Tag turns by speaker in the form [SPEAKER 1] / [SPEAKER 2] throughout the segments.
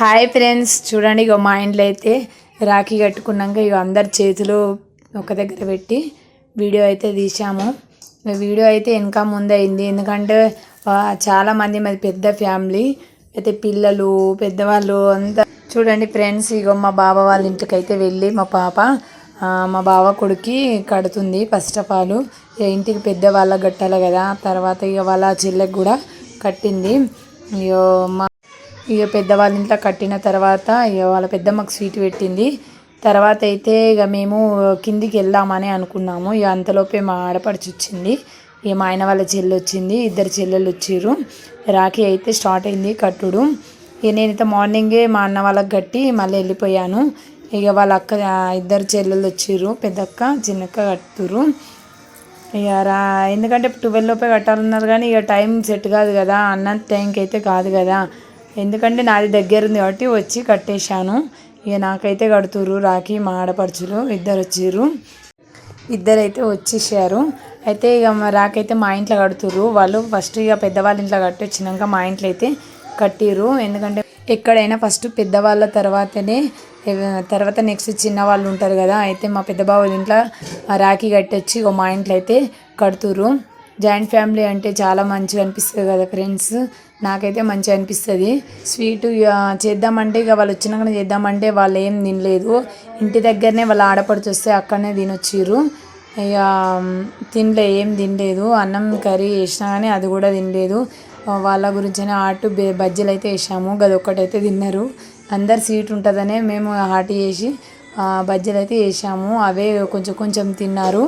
[SPEAKER 1] Hi friends చూడండి ఇక మా ఇంట్లో అయితే రాఖీ కట్టుకున్నాక ఇక అందరి చేతులు ఒక దగ్గర పెట్టి వీడియో అయితే తీసాము వీడియో అయితే ఇంకా ముందయింది ఎందుకంటే చాలామంది మాది పెద్ద ఫ్యామిలీ. అయితే పిల్లలు పెద్దవాళ్ళు అంతా చూడండి ఫ్రెండ్స్ ఇగో మా బావ వాళ్ళ ఇంటికి అయితే వెళ్ళి మా పాప మా బావ కొడుకి కడుతుంది ఫస్ట్ ఆఫ్ ఆల్ ఇంటికి పెద్ద వాళ్ళకి కట్టాలి కదా. తర్వాత ఇక వాళ్ళ చెల్లెకి కూడా కట్టింది. ఇగో మా ఇక పెద్దవాళ్ళ ఇంట్లో కట్టిన తర్వాత ఇక వాళ్ళ పెద్దమ్మకు స్వీట్ పెట్టింది. తర్వాత అయితే ఇక మేము కిందికి వెళ్దామని అనుకున్నాము. ఇక అంతలోపే మా ఆడపడిచి వచ్చింది. ఇక మా ఆయన వాళ్ళ చెల్లి వచ్చింది. ఇద్దరు చెల్లెలు వచ్చిర్రు. రాఖీ అయితే స్టార్ట్ అయింది కట్టుడు. ఇక నేనైతే మార్నింగే మా అన్న వాళ్ళకి కట్టి మళ్ళీ వెళ్ళిపోయాను. ఇక వాళ్ళ అక్క ఇద్దరు చెల్లెలు వచ్చిర్రు. పెద్దక్క చిన్నక్క కట్టురు ఇక రా ఎందుకంటే ట్వెల్వ్ లోపే కట్టాలన్నారు కానీ ఇక టైం సెట్ కాదు కదా. అన్నంత టైంకి అయితే కాదు కదా. ఎందుకంటే నాది దగ్గర ఉంది కాబట్టి వచ్చి కట్టేశాను. ఇక నాకైతే కడుతురు రాఖీ మా ఆడపడుచులు ఇద్దరు వచ్చిర్రు. ఇద్దరైతే వచ్చేసారు. అయితే ఇక మా రాకైతే మా ఇంట్లో కడుతుర్రు. వాళ్ళు ఫస్ట్ ఇక పెద్దవాళ్ళ ఇంట్లో కట్టి వచ్చినాక మా ఇంట్లో అయితే కట్టిరు ఎందుకంటే ఎక్కడైనా ఫస్ట్ పెద్దవాళ్ళ తర్వాతనే తర్వాత నెక్స్ట్ చిన్నవాళ్ళు ఉంటారు కదా అయితే మా పెద్ద బావ ఇంట్లో రాఖీ కట్టొచ్చి మా ఇంట్లో అయితే కడుతుర్రు. జాయింట్ ఫ్యామిలీ అంటే చాలా మంచిగా అనిపిస్తుంది కదా ఫ్రెండ్స్. నాకైతే మంచిగా అనిపిస్తుంది. స్వీట్ ఇక చేద్దామంటే ఇక వాళ్ళు వచ్చినాక చేద్దామంటే వాళ్ళు ఏం తినలేదు. ఇంటి దగ్గరనే వాళ్ళు ఆడపడుచు వస్తే అక్కడనే తినొచ్చిర్రు. ఇక తినలే ఏం తినలేదు. అన్నం కర్రీ వేసినా కానీ అది కూడా తినలేదు. వాళ్ళ గురించిన ఆటు బజ్జీలు అయితే వేసాము. గది ఒక్కటైతే తిన్నారు. అందరు స్వీట్ ఉంటుందనే మేము హాట్ చేసి బజ్జీలు అయితే వేసాము. అవే కొంచెం కొంచెం తిన్నారు.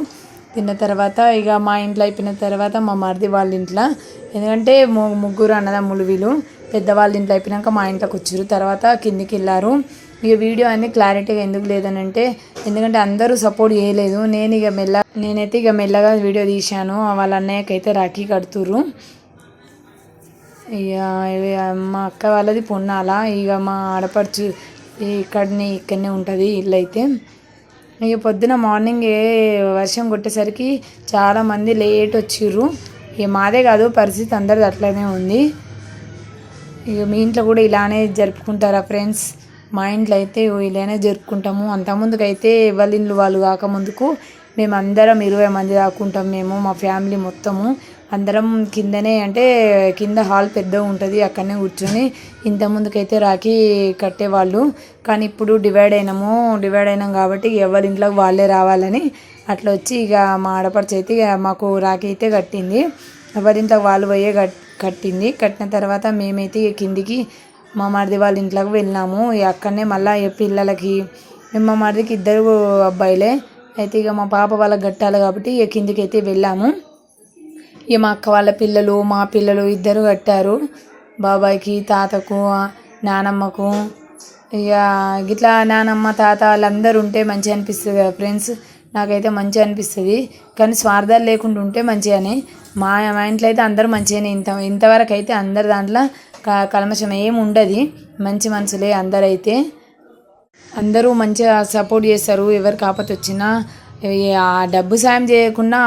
[SPEAKER 1] తిన్న తర్వాత ఇక మా ఇంట్లో అయిపోయిన తర్వాత మా మరిది వాళ్ళ ఇంట్లో. ఎందుకంటే ము- ముగ్గురు అన్నదమ్ములు వీళ్ళు. పెద్దవాళ్ళ ఇంట్లో అయిపోయినాక మా ఇంట్లోకి వచ్చారు. తర్వాత కిందికి వెళ్ళారు. ఇక వీడియో అన్ని క్లారిటీగా ఎందుకు లేదనంటే ఎందుకంటే అందరూ సపోర్ట్ చేయలేదు. నేను ఇక మెల్ల నేనైతే ఇక మెల్లగా వీడియో తీశాను. వాళ్ళ అన్నయ్యకైతే రాఖీ కడుతుర్రు. ఇక మా అక్క వాళ్ళది పొన్నాల. ఇక మా ఆడపడుచు ఇక్కడనే ఇక్కడనే ఉంటుంది ఇల్లు అయితే. ఇక పొద్దున మార్నింగ్ ఏ వర్షం కొట్టేసరికి చాలామంది లేట్ వచ్చిర్రు. ఇక మాదే కాదు పరిస్థితి అందరిది అట్లనే ఉంది. ఇక మీ ఇంట్లో కూడా ఇలానే జరుపుకుంటారా ఫ్రెండ్స్? మా ఇంట్లో అయితే ఇలానే జరుపుకుంటాము. అంతకుముందుకు అయితే ఎవరి వాళ్ళు కాకముందుకు మేము అందరం ఇరవై మంది దాకుంటాం మేము మా ఫ్యామిలీ మొత్తము. అందరం కిందనే అంటే కింద హాల్ పెద్ద ఉంటుంది అక్కడనే కూర్చొని ఇంత ముందుకైతే రాఖీ కట్టేవాళ్ళు. కానీ ఇప్పుడు డివైడ్ అయినాము డివైడ్ అయినాం కాబట్టి ఎవరి ఇంట్లోకి వాళ్ళే రావాలని అట్లా వచ్చి ఇక మా ఆడపడిచి అయితే ఇక మాకు రాఖీ అయితే కట్టింది. ఎవరింట్లో వాళ్ళు పోయే కట్ కట్టింది. కట్టిన తర్వాత మేమైతే కిందికి మా మరిది వాళ్ళ ఇంట్లోకి వెళ్ళినాము. అక్కడనే మళ్ళీ పిల్లలకి మేము మా మరిదికి ఇద్దరు అబ్బాయిలే. అయితే ఇక మా పాప వాళ్ళకి కట్టాలి కాబట్టి ఇక కిందికి అయితే వెళ్ళాము. ఇక మా అక్క వాళ్ళ పిల్లలు మా పిల్లలు ఇద్దరు కట్టారు. బాబాయ్కి తాతకు నానమ్మకు. ఇక గిట్లా నానమ్మ తాత వాళ్ళందరూ ఉంటే మంచిగా అనిపిస్తుంది కదా ఫ్రెండ్స్. నాకైతే మంచిగా అనిపిస్తుంది. కానీ స్వార్థాలు లేకుండా ఉంటే మంచిగానే. మా మా ఇంట్లో అయితే అందరూ మంచిగానే ఇంత ఇంతవరకు అయితే అందరి దాంట్లో క- కల్మషం ఏమి ఉండదు. మంచి మనుషులే అందరైతే. అందరూ మంచిగా సపోర్ట్ చేస్తారు ఎవరు ఆపత వచ్చినా ఆ డబ్బు సాయం చేయకుండా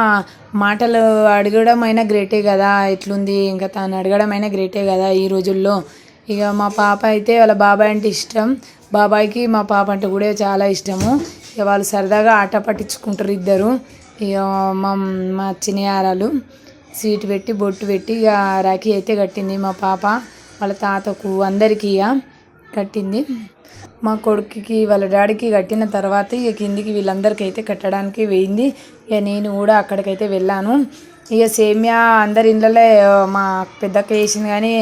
[SPEAKER 1] మాటలు అడగడం అయినా గ్రేటే కదా ఎట్లుంది ఇంకా తను అడగడం అయినా గ్రేటే కదా ఈ రోజుల్లో. ఇక మా పాప అయితే వాళ్ళ బాబాయ్ అంటే ఇష్టం. బాబాయ్కి మా పాప అంటే కూడా చాలా ఇష్టము. ఇక వాళ్ళు సరదాగా ఆట పట్టించుకుంటారు ఇద్దరు. ఇక మా మా చిన్నయారాలు సీట్ పెట్టి బొట్టు పెట్టి ఇక రాఖీ అయితే కట్టింది మా పాప. వాళ్ళ తాతకు అందరికీ ఇక. కట్టింది. మా కొడుకుకి వాళ్ళ డాడీకి కట్టిన తర్వాత ఇక కిందికి వీళ్ళందరికీ అయితే కట్టడానికి వేయింది ఇక నేను కూడా అక్కడికైతే వెళ్ళాను. ఇక సేమియా అందరి ఇళ్ళలో మా పెద్దక్క వేసింది కానీ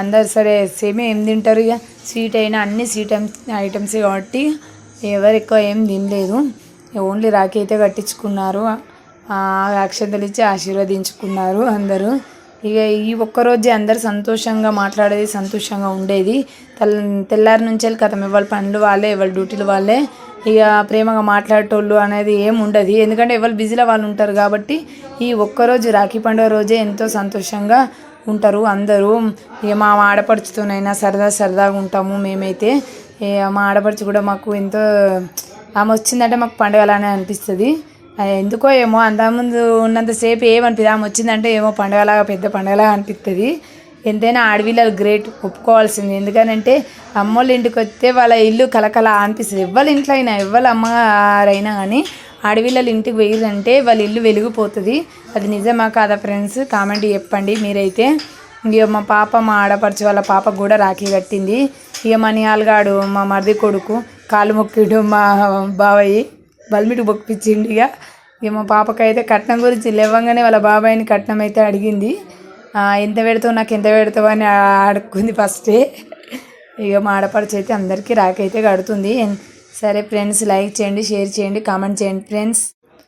[SPEAKER 1] అందరు సరే సేమియా ఏం తింటారు ఇక? స్వీట్ అయినా అన్ని స్వీట్ ఐటమ్స్ కాబట్టి ఎవరు ఎక్కువ ఏం తినలేదు. ఓన్లీ రాఖీ అయితే కట్టించుకున్నారు. అక్షంతలు ఇచ్చి ఆశీర్వదించుకున్నారు అందరూ. ఇక ఈ ఒక్కరోజే అందరు సంతోషంగా మాట్లాడేది సంతోషంగా ఉండేది. తెల్ తెల్లారి నుంచి వెళ్ళి కథం ఎవరి పనులు వాళ్ళే ఎవరి డ్యూటీలు వాళ్ళే. ఇక ప్రేమగా మాట్లాడేటోళ్ళు అనేది ఏం ఉండదు. ఎందుకంటే ఎవరు బిజీలో వాళ్ళు ఉంటారు కాబట్టి ఈ ఒక్కరోజు రాఖీ పండుగ రోజే ఎంతో సంతోషంగా ఉంటారు అందరూ. ఇక మా ఆడపడుచుతోనైనా సరదా సరదాగా ఉంటాము మేమైతే. ఇక మా ఆడపడుచు కూడా మాకు ఎంతో ఆమె వచ్చిందంటే మాకు పండుగలానే అనిపిస్తుంది. ఎందుకో ఏమో అంతకుముందు ఉన్నంతసేపు ఏమనిపిస్తుంది ఆమె వచ్చిందంటే ఏమో పండగలాగా పెద్ద పండగలాగా అనిపిస్తుంది ఎంతైనా ఆడవిల్లలు గ్రేట్ ఒప్పుకోవాల్సింది. ఎందుకనంటే అమ్మోళ్ళ ఇంటికి వస్తే వాళ్ళ ఇల్లు కలకల అనిపిస్తుంది. ఎవరి ఇంట్లో అయినా ఎవరి అమ్మగారైనా కానీ ఆడవిల్లలు ఇంటికి వేయరంటే వాళ్ళ ఇల్లు వెలిగిపోతుంది. అది నిజమా కాదా ఫ్రెండ్స్? కామెంట్ చెప్పండి. మీరైతే ఇక మా పాప మా ఆడపడుచు వాళ్ళ పాప కూడా రాఖీ కట్టింది. ఇక మా నియాల్గాడు మా మరిది కొడుకు కాలు మొక్కిడు మా బాబాయి బల్మిటి బొక్కిపించిండు ఇక. ఇక మా పాపకైతే కట్నం గురించి లేవంగానే వాళ్ళ బాబాయిని కట్నం అయితే అడిగింది. ఎంత పెడతావు నాకు ఎంత పెడతావు అని అడుక్కుంది ఫస్టే ఇక మా ఆడపడుచు అయితే అందరికీ రాకైతే కడుతుంది. సరే ఫ్రెండ్స్ లైక్ చేయండి షేర్ చేయండి కామెంట్ చేయండి ఫ్రెండ్స్